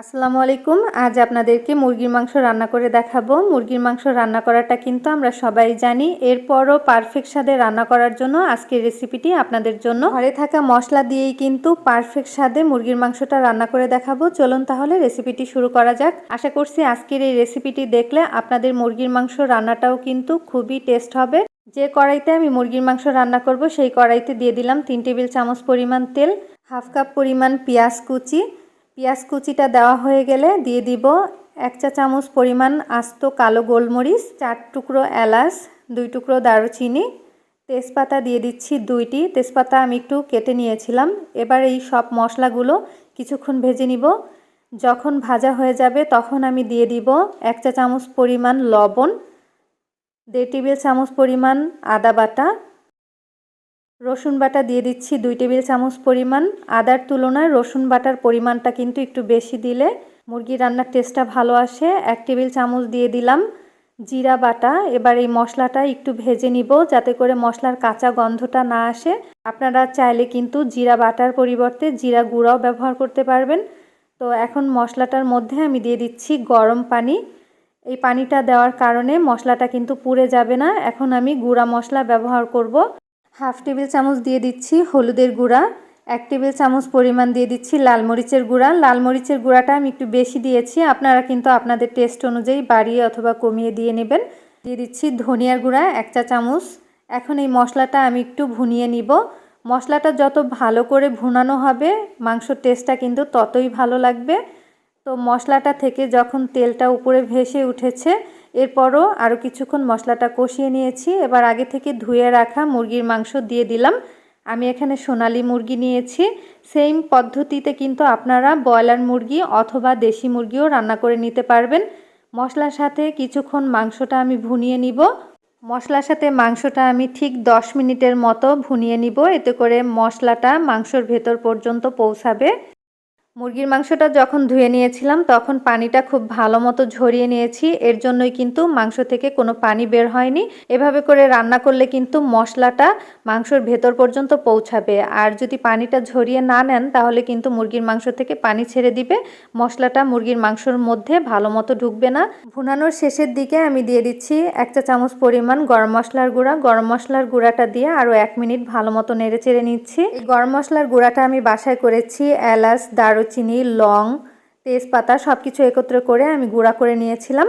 আসসালামু আলাইকুম। আজ আপনাদেরকে মুরগির মাংস রান্না করে দেখাবো। মুরগির মাংস রান্না করাটা কিন্তু আমরা সবাই জানি। এরপরও পারফেক্ট স্বাদে রান্না করার জন্য আজকের রেসিপিটি আপনাদের জন্য। ঘরে থাকা মশলা দিয়েই কিন্তু পারফেক্ট স্বাদে মুরগির মাংসটা রান্না করে দেখাবো। চলুন তাহলে রেসিপিটি শুরু করা যাক। আশা করছি আজকের এই রেসিপিটি দেখলে আপনাদের মুরগির মাংস রান্নাটাও কিন্তু খুবই টেস্ট হবে। যে কড়াইতে আমি মুরগির মাংস রান্না করব, সেই কড়াইতে দিয়ে দিলাম তিন টেবিল চামচ পরিমাণ তেল, হাফ কাপ পরিমাণ পেঁয়াজ কুচি পেঁয়াজ কুচিটা দেওয়া হয়ে গেলে দিয়ে দিব এক চা চামচ পরিমাণ আস্ত কালো গোলমরিচ, চার টুকরো এলাচ, দুই টুকরো দারুচিনি, তেজপাতা দিয়ে দিচ্ছি দুইটি। তেজপাতা আমি একটু কেটে নিয়েছিলাম। এবার এই সব মশলাগুলো কিছুক্ষণ ভেজে নিব। যখন ভাজা হয়ে যাবে তখন আমি দিয়ে দিব এক চা চামচ পরিমাণ লবণ, দেড় টেবিল চামচ পরিমাণ আদা বাটা রসুন বাটা দিয়ে দিচ্ছি দুই টেবিল চামচ পরিমাণ। আদার তুলনায় রসুন বাটার পরিমাণটা কিন্তু একটু বেশি দিলে মুরগি রান্নার টেস্টটা ভালো আসে। এক টেবিল চামচ দিয়ে দিলাম জিরা বাটা। এবার এই মশলাটা একটু ভেজে নিব যাতে করে মশলার কাঁচা গন্ধটা না আসে। আপনারা চাইলে কিন্তু জিরা বাটার পরিবর্তে জিরা গুঁড়াও ব্যবহার করতে পারবেন। তো এখন মশলাটার মধ্যে আমি দিয়ে দিচ্ছি গরম পানি। এই পানিটা দেওয়ার কারণে মশলাটা কিন্তু পুড়ে যাবে না। এখন আমি গুঁড়া মশলা ব্যবহার করব। হাফ টেবিল চামচ দিয়ে দিচ্ছি হলুদের গুঁড়া, এক টেবিল চামচ পরিমাণ দিয়ে দিচ্ছি লাল মরিচের গুঁড়া। লাল মরিচের গুঁড়াটা আমি একটু বেশি দিয়েছি, আপনারা কিন্তু আপনাদের টেস্ট অনুযায়ী বাড়িয়ে অথবা কমিয়ে দিয়ে নেবেন। দিয়ে দিচ্ছি ধনিয়ার গুঁড়া, এক চা চামচ। এখন এই মশলাটা আমি একটু ভুনিয়ে নিব। মশলাটা যত ভালো করে ভুনানো হবে, মাংসর টেস্টটা কিন্তু ততই ভালো লাগবে। তো মশলাটা থেকে যখন তেলটা উপরে ভেসে উঠেছে এরপরও আরও কিছুক্ষণ মশলাটা কষিয়ে নিয়েছি। এবার আগে থেকে ধুয়ে রাখা মুরগির মাংস দিয়ে দিলাম। আমি এখানে সোনালি মুরগি নিয়েছি। সেম পদ্ধতিতে কিন্তু আপনারা ব্রয়লার মুরগি অথবা দেশি মুরগিও রান্না করে নিতে পারবেন। মশলার সাথে কিছুক্ষণ মাংসটা আমি ভুনিয়ে নিব। মশলার সাথে মাংসটা আমি ঠিক দশ মিনিটের মতো ভুনিয়ে নিব। এতে করে মশলাটা মাংসর ভেতর পর্যন্ত পৌঁছাবে। মুরগির মাংসটা যখন ধুয়ে নিয়েছিলাম, তখন পানিটা খুব ভালো মতো ঝরিয়ে নিয়েছি। এর জন্যই কিন্তু মাংস থেকে কোনো পানি বের হয়নি। এভাবে করে রান্না করলে কিন্তু মশলাটা মাংসর ভেতর পর্যন্ত পৌঁছাবে। আর যদি পানিটা ঝরিয়ে না নেন, তাহলে কিন্তু মুরগির মাংস থেকে পানি ছেড়ে দিবে। মশলাটা মুরগির মাংসর মধ্যে ভালো মতো ঢুকবে না। ভুনানোর শেষের দিকে আমি দিয়ে দিচ্ছি এক চা চামচ পরিমাণ গরম মশলার গুঁড়া। গরম মশলার গুঁড়াটা দিয়ে আরও এক মিনিট ভালো মতো নেড়ে চেড়ে নিচ্ছি। গরম মশলার গুঁড়াটা আমি বাসায় করেছি এলাচ দারু দারুচিনি, লং, তেজপাতা সব কিছু একত্র করে আমি গুঁড়া করে নিয়েছিলাম।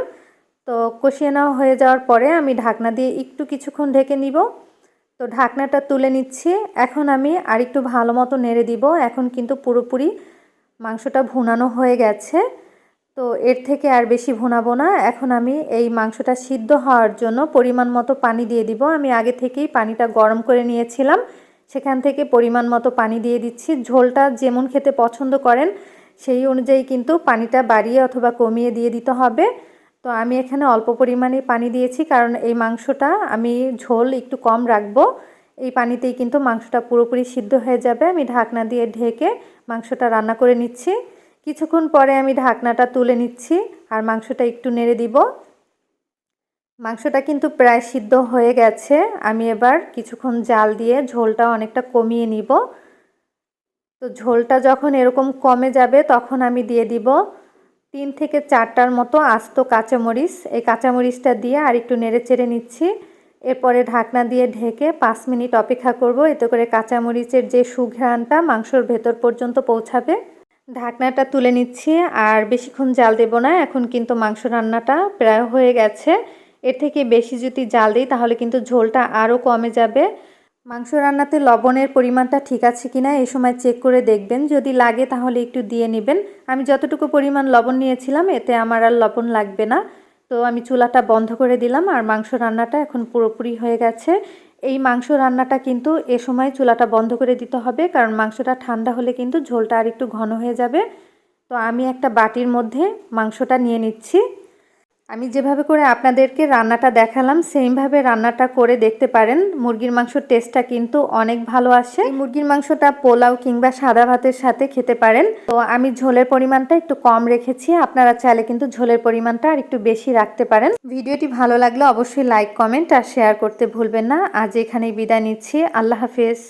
তো কষিয়ে নেওয়া হয়ে যাওয়ার পরে আমি ঢাকনা দিয়ে একটু কিছুক্ষণ ঢেকে নিব। তো ঢাকনাটা তুলে নিচ্ছি। এখন আমি আর একটু ভালো মতো নেড়ে দিব। এখন কিন্তু পুরোপুরি মাংসটা ভুনানো হয়ে গেছে। তো এর থেকে আর বেশি ভুনাবো না। এখন আমি এই মাংসটা সিদ্ধ হওয়ার জন্য পরিমাণ মতো পানি দিয়ে দিব। আমি আগে থেকেই পানিটা গরম করে নিয়েছিলাম। সেখান থেকে পরিমাণ মতো পানি দিয়ে দিচ্ছি। ঝোলটা যেমন খেতে পছন্দ করেন, সেই অনুযায়ী কিন্তু পানিটা বাড়িয়ে অথবা কমিয়ে দিয়ে দিতে হবে। তো আমি এখানে অল্প পরিমাণে পানি দিয়েছি, কারণ এই মাংসটা আমি ঝোল একটু কম রাখব। এই পানিতেই কিন্তু মাংসটা পুরোপুরি সিদ্ধ হয়ে যাবে। আমি ঢাকনা দিয়ে ঢেকে মাংসটা রান্না করে নিচ্ছি। কিছুক্ষণ পরে আমি ঢাকনাটা তুলে নিচ্ছি আর মাংসটা একটু নেড়ে দিব। মাংসটা কিন্তু প্রায় সিদ্ধ হয়ে গেছে। আমি এবার কিছুক্ষণ জাল দিয়ে ঝোলটা অনেকটা কমিয়ে নিব। তো ঝোলটা যখন এরকম কমে যাবে, তখন আমি দিয়ে দিব তিন থেকে চারটার মতো আস্ত কাঁচামরিচ। এই কাঁচামরিচটা দিয়ে আর একটু নেড়ে চেড়ে নিচ্ছি। এরপরে ঢাকনা দিয়ে ঢেকে পাঁচ মিনিট অপেক্ষা করব। এতে করে কাঁচামরিচের যে সুঘ্রাণটা মাংসর ভেতর পর্যন্ত পৌঁছাবে। ঢাকনাটা তুলে নিচ্ছি। আর বেশিক্ষণ জাল দেব না। এখন কিন্তু মাংস রান্নাটা প্রায় হয়ে গেছে। এর থেকে বেশি যদি জাল দিই, তাহলে কিন্তু ঝোলটা আরও কমে যাবে। মাংস রান্নাতে লবণের পরিমাণটা ঠিক আছে কিনা, এই সময় চেক করে দেখবেন। যদি লাগে, তাহলে একটু দিয়ে নেবেন। আমি যতটুকু পরিমাণ লবণ নিয়েছিলাম, এতে আমার আর লবণ লাগবে না। তো আমি চুলাটা বন্ধ করে দিলাম, আর মাংস রান্নাটা এখন পুরোপুরি হয়ে গেছে। এই মাংস রান্নাটা কিন্তু এ সময় চুলাটা বন্ধ করে দিতে হবে, কারণ মাংসটা ঠান্ডা হলে কিন্তু ঝোলটা আর একটু ঘন হয়ে যাবে। তো আমি একটা বাটির মধ্যে মাংসটা নিয়ে নিচ্ছি। আমি যেভাবে করে আপনাদেরকে রান্নাটা দেখালাম সেইভাবে রান্নাটা করে দেখতে পারেন। মুরগির মাংসর টেস্টটা কিন্তু অনেক ভালো আসে। এই মুরগির মাংসটা পোলাও কিংবা সাদা ভাতের সাথে খেতে পারেন। তো আমি ঝোলের পরিমাণটা একটু কম রেখেছি। আপনারা চাইলে কিন্তু ঝোলের পরিমাণটা আর একটু বেশি রাখতে পারেন। ভিডিওটি ভালো লাগলে অবশ্যই লাইক কমেন্ট আর শেয়ার করতে ভুলবেন না। আজ এখানেই বিদায় নিচ্ছি। আল্লাহ হাফেজ।